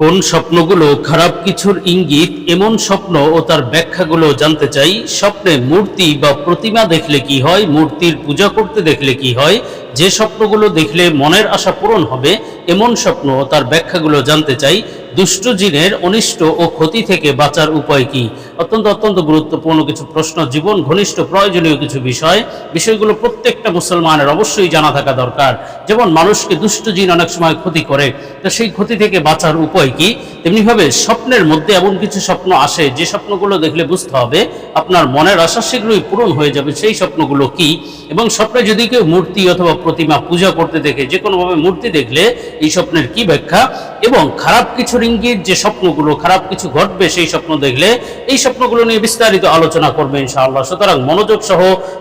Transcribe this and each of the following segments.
কোন স্বপ্নগুলো খারাপ কিছুর ইঙ্গিত, এমন স্বপ্ন ও তার ব্যাখ্যাগুলো জানতে চাই। স্বপ্নে মূর্তি বা প্রতিমা দেখলে কি হয়, মূর্তির পূজা করতে দেখলে কি হয়, যে স্বপ্নগুলো দেখলে মনের আশা পূরণ হবে, এমন স্বপ্ন ও তার ব্যাখ্যাগুলো জানতে চাই। দুষ্ট জিনের অনিষ্ট ও ক্ষতি থেকে বাঁচার উপায় কি? অত্যন্ত অত্যন্ত গুরুত্বপূর্ণ কিছু প্রশ্ন, জীবন, ঘনিষ্ঠ, প্রয়োজনীয় কিছু বিষয়। বিষয়গুলো প্রত্যেকটা মুসলমানের অবশ্যই জানা থাকা দরকার। যেমন মানুষকে দুষ্ট জিন অনেক সময় ক্ষতি করে, তো সেই ক্ষতি থেকে বাঁচার উপায় কি? তেমনিভাবে স্বপ্নের মধ্যে এমন কিছু স্বপ্ন আসে, যে স্বপ্নগুলো দেখলে বুঝতে হবে আপনার মনের আশা শীঘ্রই পূরণ হয়ে যাবে, সেই স্বপ্নগুলো কি? এবং স্বপ্নে যদি কেউ মূর্তি অথবা প্রতিমা পূজা করতে দেখে যে কোনোভাবে মূর্তি দেখলে এই স্বপ্নের কি ব্যাখ্যা? এবং খারাপ কিছু ইঙ্গিত যে স্বপ্নগুলো, খারাপ কিছু ঘটবে সেই স্বপ্ন দেখলে, এই স্বপ্নগুলো নিয়ে বিস্তারিত আলোচনা করবে ইনশাআল্লাহ। সুতরাং মনোযোগ সহ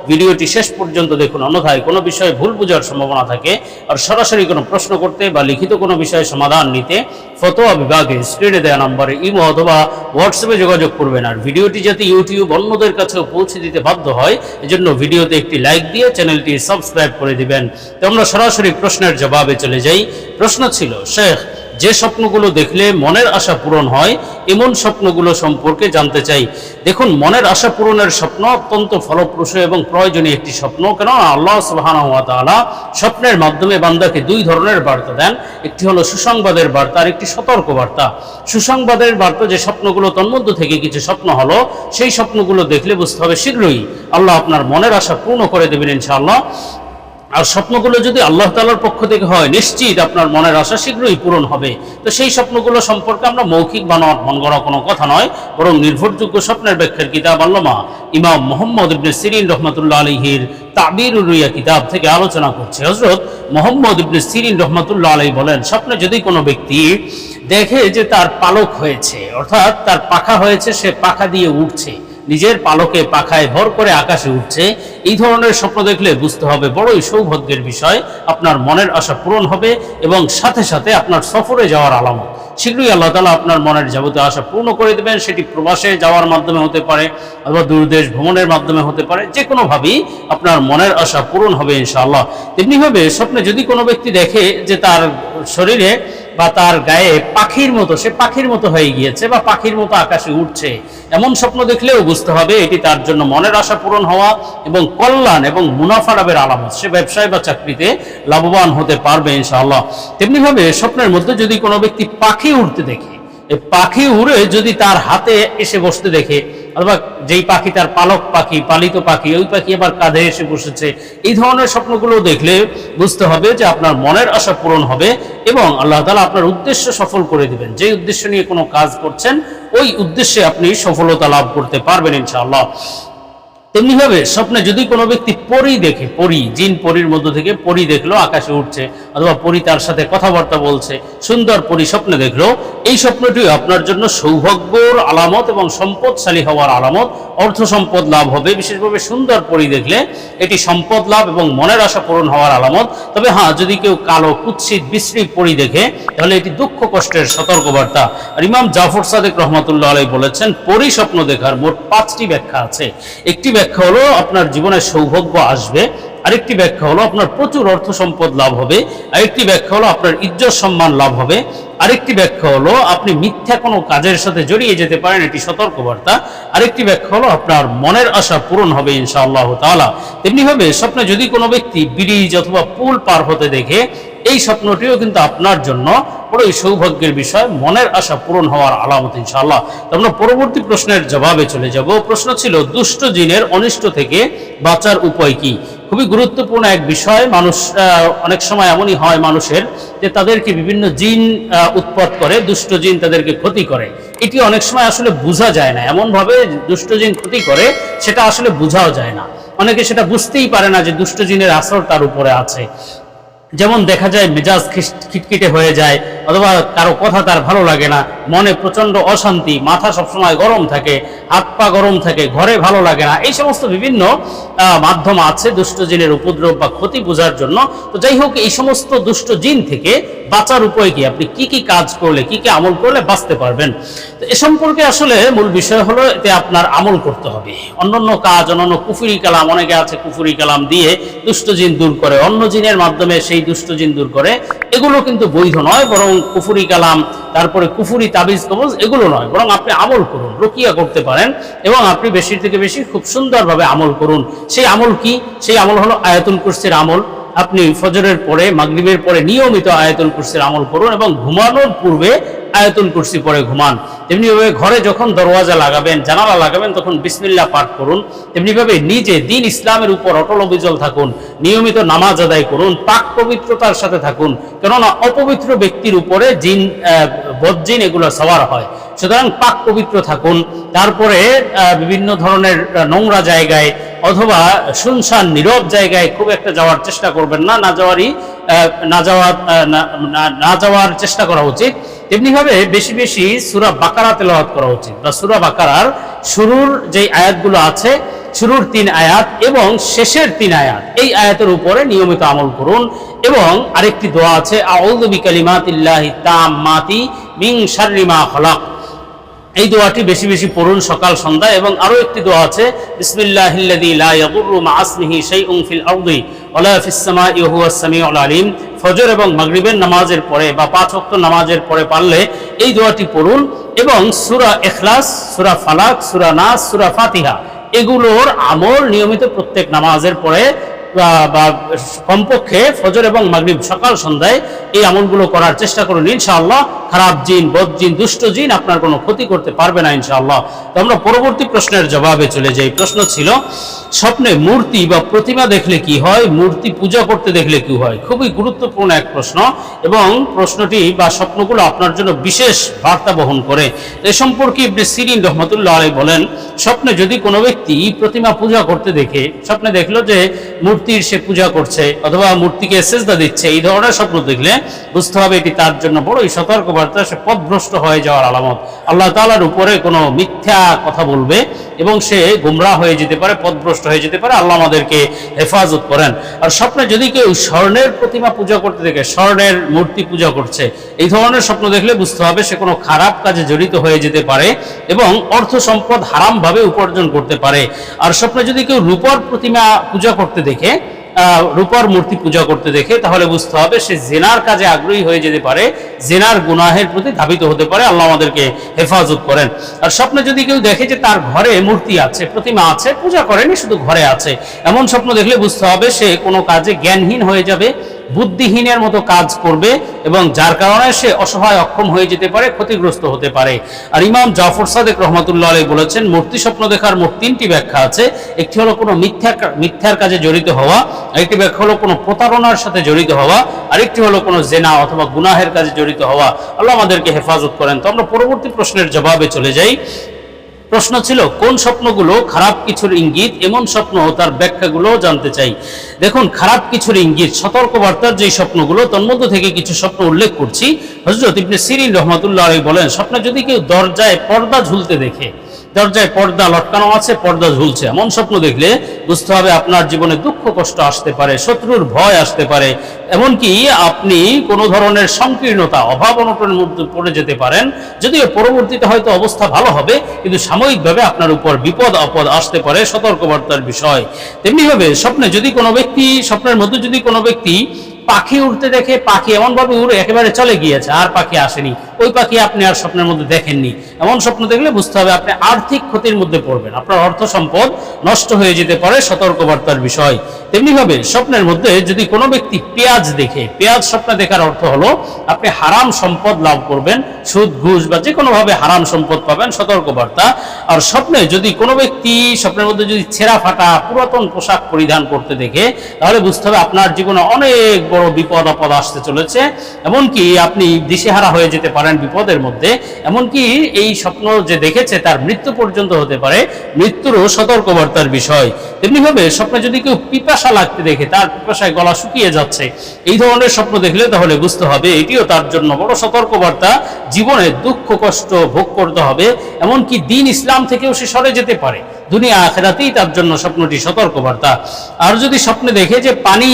ভিডিওটি শেষ পর্যন্ত দেখুন। অন্যথায় কোনো বিষয়ে ভুল বোঝার সম্ভাবনা থাকে আর সরাসরি কোনো প্রশ্ন করতে বা লিখিত কোনো বিষয়ে সমাধান নিতে ফতোয়া বিভাগে স্ক্রিনে দেওয়া নম্বরে ইমো অথবা হোয়াটসঅ্যাপে যোগাযোগ করবেন। আর ভিডিওটি যাতে ইউটিউব অন্যদের কাছেও পৌঁছে দিতে বাধ্য হয়, এজন্য ভিডিওতে একটি লাইক দিয়ে চ্যানেলটি সাবস্ক্রাইব করে দিবেন। তো আমরা সরাসরি প্রশ্নের জবাবে চলে যাই। প্রশ্ন ছিল, শেখ যে স্বপ্নগুলো দেখলে মনের আশা পূরণ হয়, এমন স্বপ্নগুলো সম্পর্কে জানতে চাই। দেখুন, মনের আশা পূরণের স্বপ্ন অত্যন্ত ফলপ্রসূ এবং প্রয়োজনীয় একটি স্বপ্ন। কেননা আল্লাহ তাআলা স্বপ্নের মাধ্যমে বান্দাকে দুই ধরনের বার্তা দেন। একটি হলো সুসংবাদের বার্তা, আর একটি সতর্ক বার্তা সুসংবাদের বার্তা যে স্বপ্নগুলো তন্মধ্য থেকে কিছু স্বপ্ন হলো, সেই স্বপ্নগুলো দেখলে বুঝতে হবে শীঘ্রই আল্লাহ আপনার মনের আশা পূর্ণ করে দেবেন ইনশাআল্লাহ। আর স্বপ্নগুলো যদি আল্লাহ তালার পক্ষ থেকে হয়, নিশ্চিত আপনার মনের আশা শীঘ্রই পূরণ হবে। তো সেই স্বপ্নগুলো সম্পর্কে আমরা মৌখিক বানোয়াট মন গড়া কোনো কথা নয়, বরং নির্ভরযোগ্য স্বপ্নের ব্যাখ্যার কিতাব আল্লামা ইমাম মোহাম্মদ ইবনে সিরিন রহমতুল্লাহ আলহির তাবির রুইয়া কিতাব থেকে আলোচনা করছে। হজরত মোহাম্মদ ইবনে সিরিন রহমতুল্লাহ আলহী বলেন, স্বপ্নে যদি কোনো ব্যক্তি দেখে যে তার পালক হয়েছে, অর্থাৎ তার পাখা হয়েছে, সে পাখা দিয়ে উঠছে, নিজের পালকে পাখায় ভর করে আকাশে উঠছে এই ধরনের স্বপ্ন দেখলে বুঝতে হবে বড়ই সৌভাগ্যের বিষয়, আপনার মনের আশা পূরণ হবে এবং সাথে সাথে আপনার সফরে যাওয়ার আলামত। শীঘ্রই আল্লাহ তালা আপনার মনের যাবতীয় আশা পূর্ণ করে দেবেন, সেটি প্রবাসে যাওয়ার মাধ্যমে হতে পারে অথবা দূরদেশ ভ্রমণের মাধ্যমে হতে পারে যে কোনোভাবেই আপনার মনের আশা পূরণ হবে ইনশাআল্লাহ। তেমনিভাবে স্বপ্নে যদি কোনো ব্যক্তি দেখে যে তার শরীরে বা তার গায়ে পাখির মতো, সে পাখির মতো হয়ে গিয়েছে বা পাখির মতো আকাশে উঠছে, এমন স্বপ্ন দেখলেও বুঝতে হবে এটি তার জন্য মনের আশা পূরণ হওয়া এবং কল্যাণ এবং মুনাফা লাভের আলামত। সে ব্যবসায় বা চাকরিতে লাভবান হতে পারবে ইনশাআল্লাহ। তেমনিভাবে স্বপ্নের মধ্যে যদি কোনো ব্যক্তি পাখি উঠতে দেখে এই পাখি উড়ে যদি তার হাতে এসে বসতে দেখে, অথবা যেই পাখি তার পালক পাখি, পালিত পাখি, ওই পাখি আবার কাঁধে এসে বসেছে, এই ধরনের স্বপ্নগুলো দেখলে বুঝতে হবে যে আপনার মনের আশা পূরণ হবে এবং আল্লাহ তালা আপনার উদ্দেশ্য সফল করে দিবেন। যে উদ্দেশ্য নিয়ে কোনো কাজ করছেন, ওই উদ্দেশ্যে আপনি সফলতা লাভ করতে পারবেন ইনশাআল্লাহ। তেমনিভাবে স্বপ্নে যদি কোনো ব্যক্তি পরি দেখে, পরি, জিন পরির মধ্য থেকে পরি দেখল, আকাশে উঠছে, অথবা পরি তার সাথে কথাবার্তা বলছে, সুন্দর পরি স্বপ্নে দেখল, এই স্বপ্নটি আপনার জন্য সৌভাগ্যর আলামত এবং সম্পদশালী হওয়ার আলামত। অর্থ সম্পদ লাভ হবে, বিশেষভাবে সুন্দর পরি দেখলে এটি সম্পদ লাভ এবং মনের আশা পূরণ হওয়ার আলামত। তবে হ্যাঁ যদি কেউ কালো, কুৎসিত, বিশ্রী পরি দেখে, তাহলে এটি দুঃখ কষ্টের সতর্কবার্তা। আর ইমাম জাফর সাদেক রহমতুল্লাহ আলাই বলেছেন, পরি স্বপ্ন দেখার মোট পাঁচটি ব্যাখ্যা আছে। একটি ব্যাখ্যা হলো আপনার জীবনে সৌভাগ্য আসবে। আরেকটি ব্যাখ্যা হলো আপনার প্রচুর অর্থ সম্পদ লাভ হবে। আরেকটি ব্যাখ্যা হলো আপনার ইজ্জত সম্মান লাভ হবে। আরেকটি ব্যাখ্যা হলো, আপনি মিথ্যা কোনো কাজের সাথে জড়িয়ে যেতে পারেন, এটি সতর্কবার্তা। আরেকটি ব্যাখ্যা হলো, আপনার মনের আশা পূরণ হবে, ইনশাআল্লাহ তাআলা। তেমনিভাবে স্বপ্নে যদি কোনো ব্যক্তি ব্রিজ অথবা পুল পার হতে দেখে, এই স্বপ্নটিও কিন্তু আপনার জন্য বড়ই সৌভাগ্যের বিষয়, মনের আশা পূরণ হওয়ার আলামত, ইনশাআল্লাহ। তো আমরা পরবর্তী প্রশ্নের জবাবে চলে যাব। প্রশ্ন ছিল, দুষ্ট জিনের অনিষ্ট থেকে বাঁচার উপায় কি? খুবই গুরুত্বপূর্ণ এক বিষয়। মানুষ অনেক সময় এমনই হয় মানুষের যে তাদেরকে বিভিন্ন জিন উৎপাদ করে, দুষ্ট জিন তাদেরকে ক্ষতি করে। এটি অনেক সময় আসলে বোঝা যায় না। এমনভাবে দুষ্ট জিন ক্ষতি করে, সেটা আসলে বোঝাও যায় না। অনেকে সেটা বুঝতেই পারে না যে দুষ্ট জিনের আসর তার উপরে আছে। যেমন দেখা যায় মেজাজ খিটখিটে হয়ে যায় অথবা কারও কথা তার ভালো লাগে না, মনে প্রচণ্ড অশান্তি, মাথা সবসময় গরম থাকে, হাত পা গরম থাকে, ঘরে ভালো লাগে না, এই সমস্ত বিভিন্ন মাধ্যম আছে দুষ্ট জিনের উপদ্রব বা ক্ষতি বোঝার জন্য। তো যাই হোক, এই সমস্ত দুষ্ট জিন থেকে বাঁচার উপায় কি? আপনি কি কি কাজ করলে, কি কি আমল করলে বাঁচতে পারবেন? তো এ সম্পর্কে আসলে মূল বিষয় হলো, এতে আপনার আমল করতে হবে। অন্যান্য কাজ, অন্যান্য কুফুরি কালাম, অনেকে আছে কুফুরি কালাম দিয়ে দুষ্ট জিন দূর করে, অন্য জিনের মাধ্যমে সেই দুষ্ট জিন দূর করে এগুলো কিন্তু বৈধ নয়, বরং কুফুরি কালাম, তারপরে কুফুরি তাবিজ, কবজ, এগুলো নয়। বরং আপনি আমল করুন, রকিয়া করতে পারেন, এবং আপনি বেশি থেকে বেশি খুব সুন্দরভাবে আমল করুন। সেই আমল কি? সেই আমল হলো আয়াতুল কুরসির আমল। আপনি ফজরের পরে, মাগরিবের পরে নিয়মিত আয়াতুল কুরসির আমল করুন এবং ঘুমানোর পূর্বে আয়াতুল কুরসি পরে ঘুমান। তেমনিভাবে ঘরে যখন দরওয়াজা লাগাবেন জানালা লাগাবেন তখন বিসমিল্লা পাঠ করুন। তেমনিভাবে নিজে দিন ইসলামের উপর অটল অবিজল থাকুন। নিয়মিত নামাজ আদায় করুন পাক পবিত্রতার সাথে থাকুন। কেননা অপবিত্র ব্যক্তির উপরে জিন আহ, বদজিন এগুলো সওয়ার হয়। সুতরাং পাক পবিত্র থাকুন। তারপরে বিভিন্ন ধরনের নোংরা জায়গায় অথবা শুনশান নীরব জায়গায় খুব একটা যাওয়ার চেষ্টা করবেন না। না যাওয়ারই না যাওয়ার না- যাওয়ার চেষ্টা করা উচিত। তেমনিভাবে বেশি বেশি সুরা বাকারা তেলাওয়াত করা উচিত বা সুরা বাকারার শুরুর যে আয়াতগুলো আছে, শুরুর তিন আয়াত এবং শেষের তিন আয়াত, এই আয়াতের উপরে নিয়মিত আমল করুন। এবং আরেকটি দোয়া আছে মিন শাররি মা খলাক। এই দোয়াটি বেশি বেশি পড়ুন সকাল, সন্ধ্যা এবং আরও একটি দোয়া আছে, বিসমিল্লাহিল্লাযী লা ইয়াদুররু মা আসমিহি শাইউন ফিল আরদি ওয়ালা ফিস সামাই ওয়া হুয়াস সামিউল আলিম। ফজর এবং মাগরিবের নামাজের পরে বা পাঁচ ওয়াক্ত নামাজের পরে পারলে এই দোয়াটি পড়ুন এবং সুরা এখলাস সুরা ফালাক, সুরা নাস, সুরা ফাতিহা এগুলোর আমল নিয়মিত প্রত্যেক নামাজের পরে বা- কমপক্ষে ফজর এবং মাগরিব সকাল সন্ধ্যায় এই আমলগুলো করার চেষ্টা করুন, ইনশাআল্লাহ। খারাপ জিন, বদ জিন, দুষ্ট জিন আপনার কোনো ক্ষতি করতে পারবে না, ইনশাআল্লাহ। তো আমরা পরবর্তী প্রশ্নের জবাবে চলে যাই। প্রশ্ন ছিল, স্বপ্নে মূর্তি বা প্রতিমা দেখলে কি হয়? মূর্তি পূজা করতে দেখলে কি হয়? খুবই গুরুত্বপূর্ণ এক প্রশ্ন এবং প্রশ্নটি বা স্বপ্নগুলো আপনার জন্য বিশেষ বার্তা বহন করে। এ সম্পর্কে ইবনে সিরিন রহমতুল্লাহ আলাই বলেন, স্বপ্নে যদি কোনো ব্যক্তি প্রতিমা পূজা করতে দেখে, স্বপ্নে দেখল যে মূর্তির সে পূজা করছে অথবা মূর্তিকে সেজদা দিচ্ছে, এই ধরনের স্বপ্ন দেখলে বুঝতে হবে এটি তার জন্য বড়ই সতর্কবার্তা, সে পথভ্রষ্ট হয়ে যাওয়ার আলামত। আল্লাহ তাআলার উপরে কোনো মিথ্যা কথা বলবে এবং সে গুমরা হয়ে যেতে পারে, পথভ্রষ্ট হয়ে যেতে পারে, আল্লাহ আমাদেরকে হেফাজত করেন। আর স্বপ্নে যদি কেউ স্বর্ণের প্রতিমা পূজা করতে দেখে, স্বর্ণের মূর্তি পূজা করছে, এই ধরনের স্বপ্ন দেখলে বুঝতে হবে সে কোনো খারাপ কাজে জড়িত হয়ে যেতে পারে এবং অর্থ সম্পদ হারামভাবে উপার্জন করতে পারে। আর স্বপ্নে যদি কেউ রূপর প্রতিমা পূজা করতে দেখে রূপার মূর্তি পূজা করতে দেখে, তাহলে বুঝতে হবে সে জেনার কাজে আগ্রহী হয়ে যেতে পারে, জেনার গুনাহের প্রতি ধাবিত হতে পারে, আল্লাহ আমাদেরকে হেফাজত করেন। আর স্বপ্নে যদি কেউ দেখে যে তার ঘরে মূর্তি আছে, প্রতিমা আছে, পূজা করেনি, শুধু ঘরে আছে, এমন স্বপ্ন দেখলে বুঝতে হবে সে কোনো কাজে জ্ঞানহীন হয়ে যাবে বুদ্ধিহীনের মতো কাজ করবে এবং যার কারণে সে অসহায় অক্ষম হয়ে যেতে পারে, ক্ষতিগ্রস্ত হতে পারে। আর ইমাম জাফর সাদেক রহমতুল্লাহ আলাই বলেছেন, মূর্তি স্বপ্ন দেখার মোট তিনটি ব্যাখ্যা আছে। একটি হলো কোনো মিথ্যা মিথ্যার কাজে জড়িত হওয়া, আরেকটি ব্যাখ্যা হলো কোনো প্রতারণার সাথে জড়িত হওয়া, আরেকটি হলো কোনো জেনা অথবা গুনাহের কাজে জড়িত হওয়া। আল্লাহ আমাদেরকে হেফাজত করেন। তো আমরা পরবর্তী প্রশ্নের জবাবে চলে যাই। প্রশ্ন ছিল, কোন স্বপ্নগুলো খারাপ কিছুর ইঙ্গিত, এমন স্বপ্ন তার ব্যাখ্যাগুলো জানতে চাই। দেখুন, খারাপ কিছুর ইঙ্গিত, সতর্কবার্তার যে স্বপ্নগুলো, তন্মধ্য থেকে কিছু স্বপ্ন উল্লেখ করছি। হজরত ইবনে সিরিন রহমতুল্লাহ বলেন, স্বপ্নে যদি কেউ দরজায় পর্দা ঝুলতে দেখে দরজায় পর্দা লটকানো আছে, পর্দা ঝুলছে। এমন স্বপ্ন দেখলে বুঝতে হবে আপনার জীবনে দুঃখ, কষ্ট আসতে পারে, শত্রুর ভয় আসতে পারে। এমনকি আপনি কোনো ধরনের সংকীর্ণতা, অভাব অনটনের মধ্যে পড়ে যেতে পারেন। যদিও পরবর্তীতে হয়তো অবস্থা ভালো হবে, কিন্তু সাময়িকভাবে আপনার উপর বিপদ, আপদ আসতে পারে, সতর্কবার্তার বিষয়। তেমনিভাবে স্বপ্নে যদি কোনো ব্যক্তি, স্বপ্নের মধ্যে যদি কোনো ব্যক্তি পাখি উড়তে দেখে, পাখি এমনভাবে উড়ে একেবারে চলে গিয়েছে, আর পাখি আসেনি ওই পাখি আপনি আর স্বপ্নের মধ্যে দেখেননি। এমন স্বপ্ন দেখলে বুঝতে হবে আপনি আর্থিক ক্ষতির মধ্যে পড়বেন। আপনার অর্থ সম্পদ নষ্ট হয়ে যেতে পারে সতর্কবার্তার বিষয়। তেমনিভাবে স্বপ্নের মধ্যে যদি কোনো ব্যক্তি পেঁয়াজ দেখে, পেঁয়াজ স্বপ্নে দেখার অর্থ হলো আপনি হারাম সম্পদ লাভ করবেন, সুদ, ঘুষ বা যে কোনোভাবে হারাম সম্পদ পাবেন, সতর্কবার্তা। আর স্বপ্নে যদি কোনো ব্যক্তি স্বপ্নের মধ্যে যদি ছেঁড়া ফাটা পুরাতন পোশাক পরিধান করতে দেখে, তাহলে বুঝতে হবে আপনার জীবনে অনেক বড় বিপদ আপদ আসতে চলেছে। এমনকি আপনি দিশেহারা হয়ে যেতে পারেন বিপদের মধ্যে, এমনকি এই স্বপ্ন যে দেখেছে তার মৃত্যু পর্যন্ত হতে পারে, মৃত্যুরও সতর্কবার্তার বিষয়। তেমনিভাবে স্বপ্নে যদি কেউ পিপাসা লাগতে দেখে, তার পিপাসায় গলা শুকিয়ে যাচ্ছে, এই ধরনের স্বপ্ন দেখলে তাহলে বুঝতে হবে এটিও তার জন্য বড় সতর্কবার্তা। জীবনে দুঃখ, কষ্ট ভোগ করতে হবে, এমনকি দিন ইসলাম থেকেও সে সরে যেতে পারে। দুনিয়া আখেরাতেই তার জন্য স্বপ্নটি সতর্কবার্তা। আর যদি স্বপ্নে দেখে যে পানি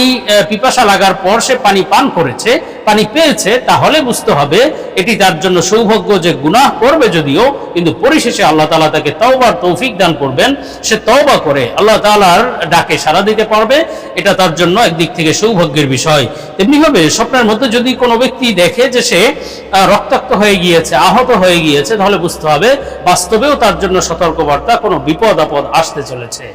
পিপাসা লাগার পর সে পানি পান করেছে, পানি পেয়েছে, তাহলে বুঝতে হবে এটি তার জন্য সৌভাগ্য যে গুনাহ করবে যদিও, কিন্তু পরিশেষে আল্লাহ তালা তাকে তওবার তৌফিক দান করবেন। সে তওবা করে আল্লাহ তাআলার ডাকে সাড়া দিতে পারবে, এটা তার জন্য একদিক থেকে সৌভাগ্যের বিষয়। তেমনিভাবে স্বপ্নের মধ্যে যদি কোনো ব্যক্তি দেখে যে সে রক্তাক্ত হয়ে গিয়েছে, আহত হয়ে গিয়েছে, তাহলে বুঝতে হবে বাস্তবেও তার জন্য সতর্কবার্তা, কোনো আপদ আসতে চলেছে।